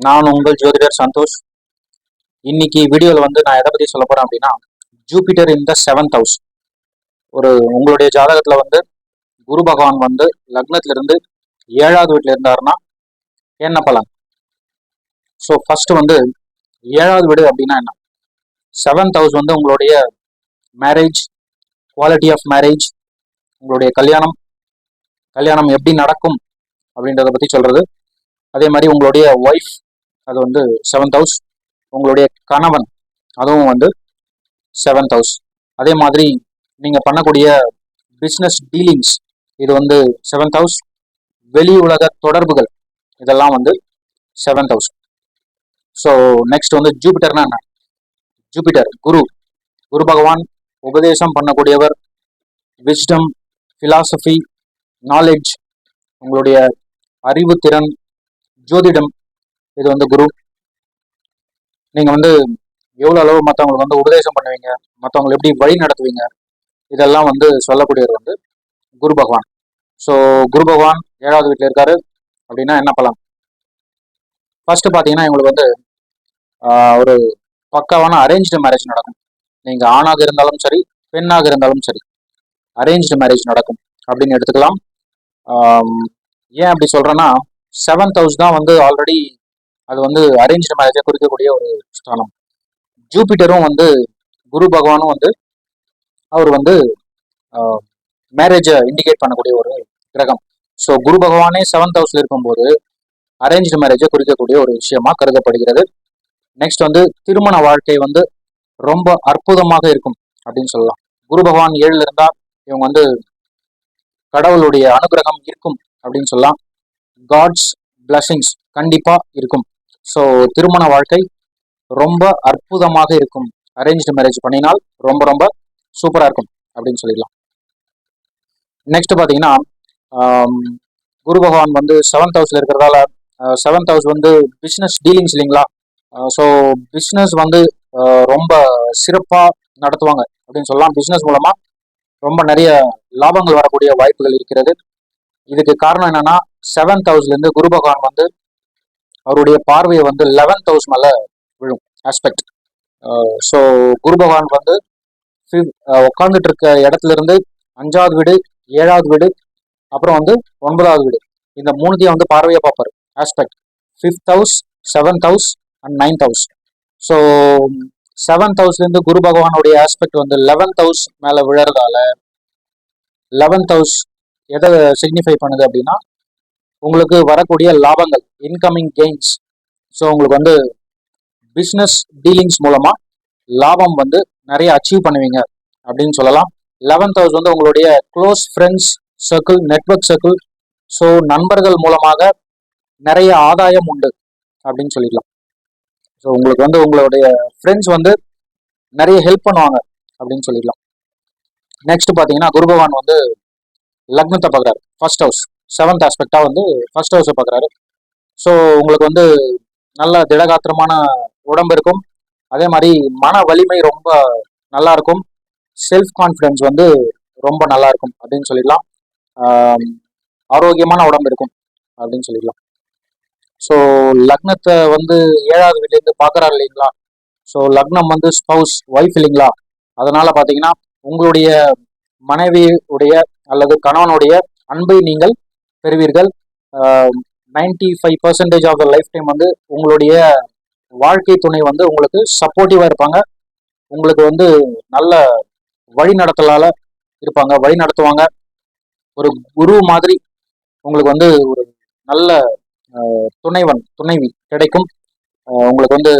நான் உங்கள் ஜோதிடர் சந்தோஷ். இன்னைக்கு வீடியோவில் வந்து நான் எதை பற்றி சொல்ல போகிறேன் அப்படின்னா Jupiter in the seventh house ஒரு உங்களுடைய ஜாதகத்தில் வந்து குரு பகவான் வந்து லக்னத்திலிருந்து ஏழாவது வீட்டில் இருந்தாருன்னா என்ன பலன்? ஸோ ஃபர்ஸ்ட் வந்து ஏழாவது வீடு அப்படின்னா என்ன? செவன்த் ஹவுஸ் வந்து உங்களுடைய மேரேஜ் குவாலிட்டி ஆஃப் மேரேஜ் உங்களுடைய கல்யாணம் கல்யாணம் எப்படி நடக்கும் அப்படின்றத பற்றி சொல்கிறது அதே மாதிரி உங்களுடைய ஒய்ஃப் அது வந்து செவன்த் ஹவுஸ் உங்களுடைய கணவன் அதுவும் வந்து செவன்த் ஹவுஸ் அதே மாதிரி நீங்கள் பண்ணக்கூடிய பிஸ்னஸ் டீலிங்ஸ் இது வந்து செவன்த் ஹவுஸ் வெளி உலக தொடர்புகள் இதெல்லாம் வந்து செவன்த் ஹவுஸ் ஸோ நெக்ஸ்ட் வந்து ஜூபிட்டர்னா என்ன? ஜூபிட்டர் குரு. குரு பகவான் உபதேசம் பண்ணக்கூடியவர் விஸ்டம் ஃபிலாசபி நாலேஜ் உங்களுடைய அறிவுத்திறன் ஜோதிடம் இது வந்து குரு. நீங்கள் வந்து எவ்வளோ அளவு மற்றவங்களுக்கு வந்து உபதேசம் பண்ணுவீங்க? மற்றவங்களை எப்படி வழி நடத்துவீங்க? இதெல்லாம் வந்து சொல்லக்கூடியவர் வந்து குரு பகவான். ஸோ குரு பகவான் ஏழாவது வீட்டில் இருக்காரு. அப்படின்னா என்ன பலம் ஃபர்ஸ்ட் பார்த்தீங்கன்னா எங்களுக்கு வந்து ஒரு பக்காவான அரேஞ்ச்டு மேரேஜ் நடக்கும். நீங்கள் ஆணாக இருந்தாலும் சரி பெண்ணாக இருந்தாலும் சரி அரேஞ்ச்டு மேரேஜ் நடக்கும். அப்படின்னு எடுத்துக்கலாம். ஏன் அப்படி சொல்கிறேன்னா செவன்த் ஹவுஸ் தான் வந்து ஆல்ரெடி அது வந்து அரேஞ்ச் மேரேஜை குறிக்கக்கூடிய ஒரு ஸ்தானம். ஜூபிட்டரும் வந்து குரு பகவானும் வந்து அவர் வந்து மேரேஜை இண்டிகேட் பண்ணக்கூடிய ஒரு கிரகம். ஸோ குரு பகவானே செவன்த் ஹவுஸில் இருக்கும்போது அரேஞ்ச் மேரேஜை குறிக்கக்கூடிய ஒரு விஷயமா கருதப்படுகிறது. நெக்ஸ்ட் வந்து திருமண வாழ்க்கை வந்து ரொம்ப அற்புதமாக இருக்கும் அப்படின்னு சொல்லலாம். குரு பகவான் ஏழில் இருந்தால் இவங்க வந்து கடவுளுடைய அனுகிரகம் இருக்கும் அப்படின்னு சொல்லலாம். காட்ஸ் பிளஸிங்ஸ் கண்டிப்பாக இருக்கும். ஸோ திருமண வாழ்க்கை ரொம்ப அற்புதமாக இருக்கும். அரேஞ்ச்டு மேரேஜ் பண்ணினால் ரொம்ப ரொம்ப சூப்பராக இருக்கும் அப்படின்னு சொல்லிடலாம். நெக்ஸ்ட் பார்த்தீங்கன்னா குரு பகவான் வந்து செவன்த் ஹவுஸில் இருக்கிறதால செவன்த் ஹவுஸ் வந்து பிஸ்னஸ் டீலிங்ஸ் இல்லைங்களா? ஸோ பிஸ்னஸ் வந்து ரொம்ப சிறப்பாக நடத்துவாங்க அப்படின்னு சொல்லலாம். பிஸ்னஸ் மூலமாக ரொம்ப நிறைய லாபங்கள் வரக்கூடிய வாய்ப்புகள் இருக்கிறது. இதுக்கு காரணம் என்னன்னா செவன்த் ஹவுஸ்லேருந்து குரு பகவான் வந்து அவருடைய பார்வையை வந்து லெவன்த் ஹவுஸ் மேல விழும் ஆஸ்பெக்ட் ஸோ குரு பகவான் வந்து உட்காந்துட்டு இருக்க இடத்துல இருந்து அஞ்சாவது வீடு ஏழாவது வீடு அப்புறம் வந்து ஒன்பதாவது வீடு. இந்த மூணுத்தையும் வந்து பார்வையை பார்ப்பாரு. Aspect fifth house seventh house and ninth house so seventh ஹவுஸ்லேருந்து குரு பகவானுடைய ஆஸ்பெக்ட் வந்து லெவன்த் ஹவுஸ் மேலே விழறதால லெவன்த் ஹவுஸ் எதை சிக்னிஃபை பண்ணுது அப்படின்னா உங்களுக்கு வரக்கூடிய லாபங்கள் இன்கமிங் கெயின்ஸ் ஸோ உங்களுக்கு வந்து பிஸ்னஸ் டீலிங்ஸ் மூலமாக லாபம் வந்து நிறைய அச்சீவ் பண்ணுவீங்க அப்படின்னு சொல்லலாம். லெவன்த் ஹவுஸ் வந்து உங்களுடைய close friends circle network circle so நண்பர்கள் மூலமாக நிறைய ஆதாயம் உண்டு அப்படின்னு சொல்லிக்கலாம் ஸோ உங்களுக்கு வந்து உங்களுடைய ஃப்ரெண்ட்ஸ் வந்து நிறைய ஹெல்ப் பண்ணுவாங்க அப்படின்னு சொல்லிக்கலாம் நெக்ஸ்ட் பார்த்தீங்கன்னா குரு பகவான் வந்து லக்னத்தை பார்க்குறாரு. ஃபர்ஸ்ட் ஹவுஸ் செவன்த் ஆஸ்பெக்டாக வந்து ஃபர்ஸ்ட் ஹவுஸை பார்க்குறாரு ஸோ உங்களுக்கு வந்து நல்ல திடகாத்திரமான உடம்பு இருக்கும். அதே மாதிரி மன வலிமை ரொம்ப நல்லா இருக்கும். செல்ஃப் கான்ஃபிடென்ஸ் வந்து ரொம்ப நல்லா இருக்கும் அப்படின்னு சொல்லிடலாம். ஆரோக்கியமான உடம்பு இருக்கும் அப்படின்னு சொல்லிடலாம். ஸோ லக்னத்தை வந்து ஏழாவது வீட்டிலேருந்து பார்க்குறாரு இல்லைங்களா? ஸோ லக்னம் வந்து ஸ்பவுஸ் ஒய்ஃப் இல்லைங்களா? அதனால பார்த்தீங்கன்னா உங்களுடைய மனைவியுடைய அல்லது கணவனுடைய அன்பை நீங்கள் பெறுவீர்கள். Ninety five percentage of the life time வந்து உங்களுடைய வாழ்க்கை துணை வந்து உங்களுக்கு சப்போர்ட்டிவாக இருப்பாங்க. உங்களுக்கு வந்து நல்ல வழி நடத்தலால் இருப்பாங்க வழி நடத்துவாங்க. ஒரு குரு மாதிரி உங்களுக்கு வந்து ஒரு நல்ல துணைவன் துணைவி கிடைக்கும். உங்களுக்கு வந்து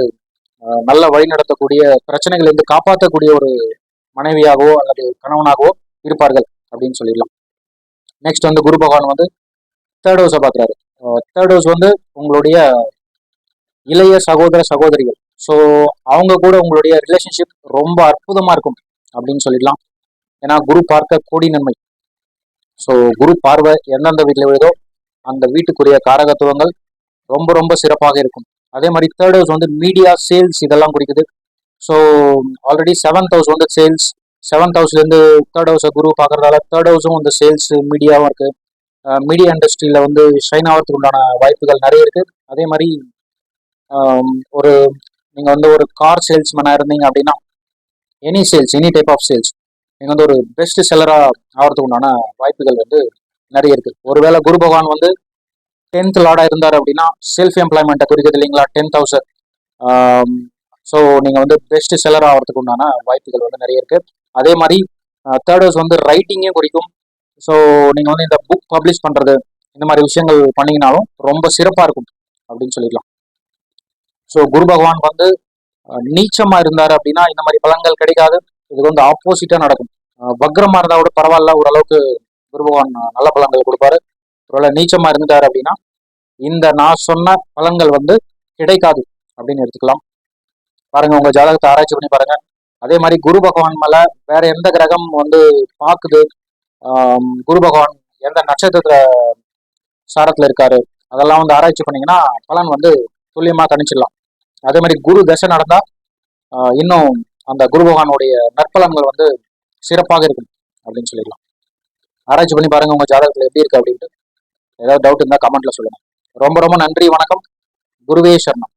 நல்ல வழி நடத்தக்கூடிய பிரச்சனைகளிலிருந்து காப்பாற்றக்கூடிய ஒரு மனைவியாகவோ அல்லது கணவனாகவோ இருப்பார்கள் அப்படின்னு சொல்லிடலாம். நெக்ஸ்ட் வந்து குரு பகவான் வந்து தேர்ட் ஹவுஸை பார்க்குறாரு தேர்ட் ஹவுஸ் வந்து உங்களுடைய இளைய சகோதர சகோதரிகள். ஸோ அவங்க கூட உங்களுடைய ரிலேஷன்ஷிப் ரொம்ப அற்புதமாக இருக்கும் அப்படின்னு சொல்லிடலாம். ஏன்னா குரு பார்க்க கோடி நன்மை. ஸோ குரு பார்வை எந்தெந்த வீட்டில் விழுதோ அந்த வீட்டுக்குரிய காரகத்துவங்கள் ரொம்ப ரொம்ப சிறப்பாக இருக்கும். அதே மாதிரி தேர்ட் ஹவுஸ் வந்து மீடியா சேல்ஸ் இதெல்லாம் குறிக்குது. ஸோ ஆல்ரெடி செவன்த் ஹவுஸ் வந்து சேல்ஸ் செவன்த் ஹவுஸ்லேருந்து தேர்ட் ஹவுஸை குரு பார்க்குறதால தேர்ட் ஹவுஸும் வந்து சேல்ஸ் மீடியாவும் இருக்குது மீடியா இண்டஸ்ட்ரியில் வந்து ஷைன் ஆகிறதுக்கு உண்டான வாய்ப்புகள் நிறைய இருக்குது அதே மாதிரி ஒரு நீங்கள் வந்து ஒரு கார் சேல்ஸ்மேனாக இருந்தீங்க அப்படின்னா any sales any type of sales நீங்கள் வந்து ஒரு பெஸ்ட் செல்லராக ஆகிறதுக்கு உண்டான வாய்ப்புகள் வந்து நிறைய இருக்குது ஒருவேளை குரு பகவான் வந்து டென்த் லார்டாக இருந்தார் அப்படின்னா செல்ஃப் எம்ப்ளாய்மெண்ட்டை குறிக்கிறது இல்லைங்களா? டென் தௌசண்ட் ஸோ நீங்கள் வந்து பெஸ்ட் செல்லர் ஆகிறதுக்கு உண்டான வாய்ப்புகள் வந்து நிறைய இருக்குது அதே மாதிரி தேர்ட் ஹவுஸ் வந்து ரைட்டிங்கே குறிக்கும். ஸோ நீங்கள் வந்து இந்த புக் பப்ளிஷ் பண்ணுறது இந்த மாதிரி விஷயங்கள் பண்ணிங்கனாலும் ரொம்ப சிறப்பாக இருக்கும் அப்படின்னு சொல்லிக்கலாம் ஸோ குரு பகவான் வந்து நீச்சமாக இருந்தார் அப்படின்னா இந்த மாதிரி பலன்கள் கிடைக்காது. இது வந்து ஆப்போசிட்டாக நடக்கும். வக்ரமாக இருந்தால் கூட பரவாயில்ல. ஓரளவுக்கு குரு பகவான் நல்ல பலன்கள் கொடுப்பாரு. ஒருவேளை நீச்சமாக இருந்தார் அப்படின்னா இந்த நான் சொன்ன பலன்கள் வந்து கிடைக்காது அப்படின்னு எடுத்துக்கலாம். பாருங்க உங்க ஜாதகத்தை ஆராய்ச்சி பண்ணி பாருங்க. அதே மாதிரி குரு பகவான் மேல வேற எந்த கிரகம் வந்து பாக்குது குரு பகவான் எந்த நட்சத்திர சாரத்துல இருக்காரு அதெல்லாம் வந்து ஆராய்ச்சி பண்ணீங்கன்னா பலன் வந்து துல்லியமா கணிச்சிடலாம். அதே மாதிரி குரு தசை நடந்தா இன்னும் அந்த குரு பகவானுடைய நற்பலன்கள் வந்து சிறப்பாக இருக்கும் அப்படின்னு சொல்லிடலாம். ஆராய்ச்சி பண்ணி பாருங்க உங்க ஜாதகத்துல எப்படி இருக்கு அப்படின்ட்டு. ஏதாவது டவுட் இருந்தா கமெண்ட்ல சொல்லுங்க. ரொம்ப ரொம்ப நன்றி வணக்கம். குருவே சரணம்.